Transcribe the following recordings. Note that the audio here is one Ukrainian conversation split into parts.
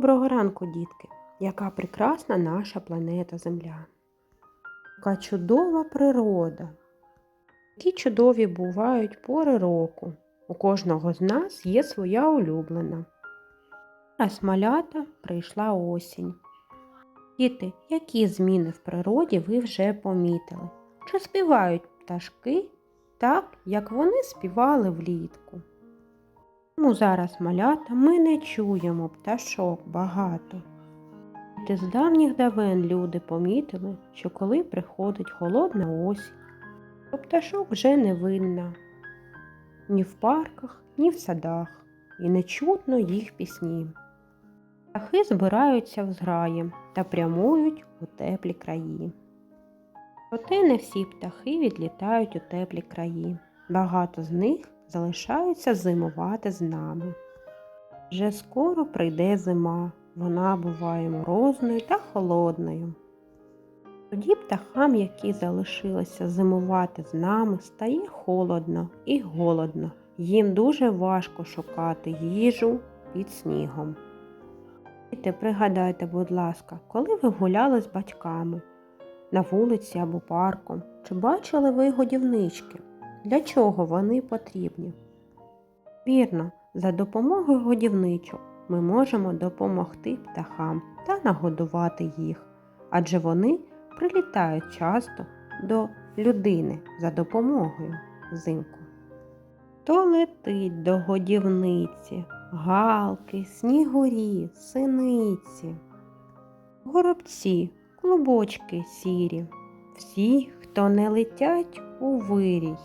Доброго ранку, дітки! Яка прекрасна наша планета Земля. Яка чудова природа. Які чудові бувають пори року. У кожного з нас є своя улюблена. Раз малята прийшла осінь. Діти, які зміни в природі ви вже помітили? Чи співають пташки так, як вони співали влітку? Тому зараз малята ми не чуємо пташок багато. Та з давніх давен люди помітили, що коли приходить холодна осінь, то пташок вже не видно ні в парках, ні в садах, і не чутно їх пісні. Птахи збираються в зграї та прямують у теплі краї. Проте не всі птахи відлітають у теплі краї. Багато з них залишаються зимувати з нами. Вже скоро прийде зима, вона буває морозною та холодною. Тоді птахам, які залишилися зимувати з нами, стає холодно і голодно. Їм дуже важко шукати їжу під снігом. Діти, пригадайте, будь ласка, коли ви гуляли з батьками на вулиці або парком, чи бачили ви годівнички? Для чого вони потрібні? Вірно, за допомогою годівничок ми можемо допомогти птахам та нагодувати їх, адже вони прилітають часто до людини за допомогою взимку. То летить до годівниці, галки, снігурі, синиці, горобці, клубочки сірі, всі, хто не летять у вирій.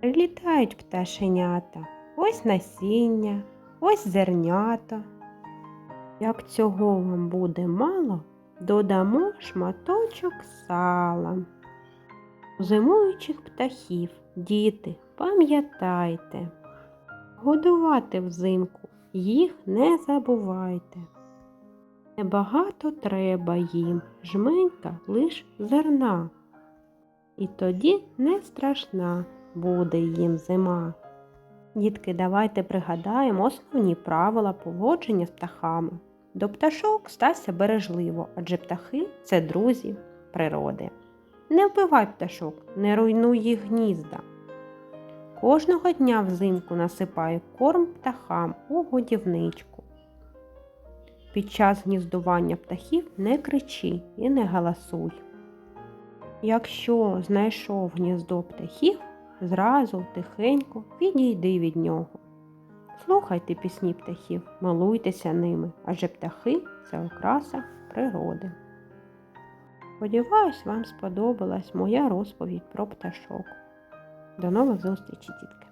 Прилітають пташенята, ось насіння, ось зернята. Як цього вам буде мало, додамо шматочок сала. У Зимуючих птахів, діти, пам'ятайте, годувати взимку їх не забувайте. Небагато треба їм, жменька лиш зерна, і тоді не страшна буде їм зима. Дітки, давайте пригадаємо основні правила поводження з птахами. До пташок стався бережливо, адже птахи це друзі природи. Не вбивай пташок, не руйнуй їх гнізда. Кожного дня взимку насипай корм птахам у годівничку. Під час гніздування птахів не кричи і не галасуй. Якщо знайшов гніздо птахів, зразу тихенько відійди від нього. Слухайте пісні птахів, милуйтеся ними, адже птахи це окраса природи. Сподіваюсь, вам сподобалась моя розповідь про пташок. До нових зустрічей, дітки!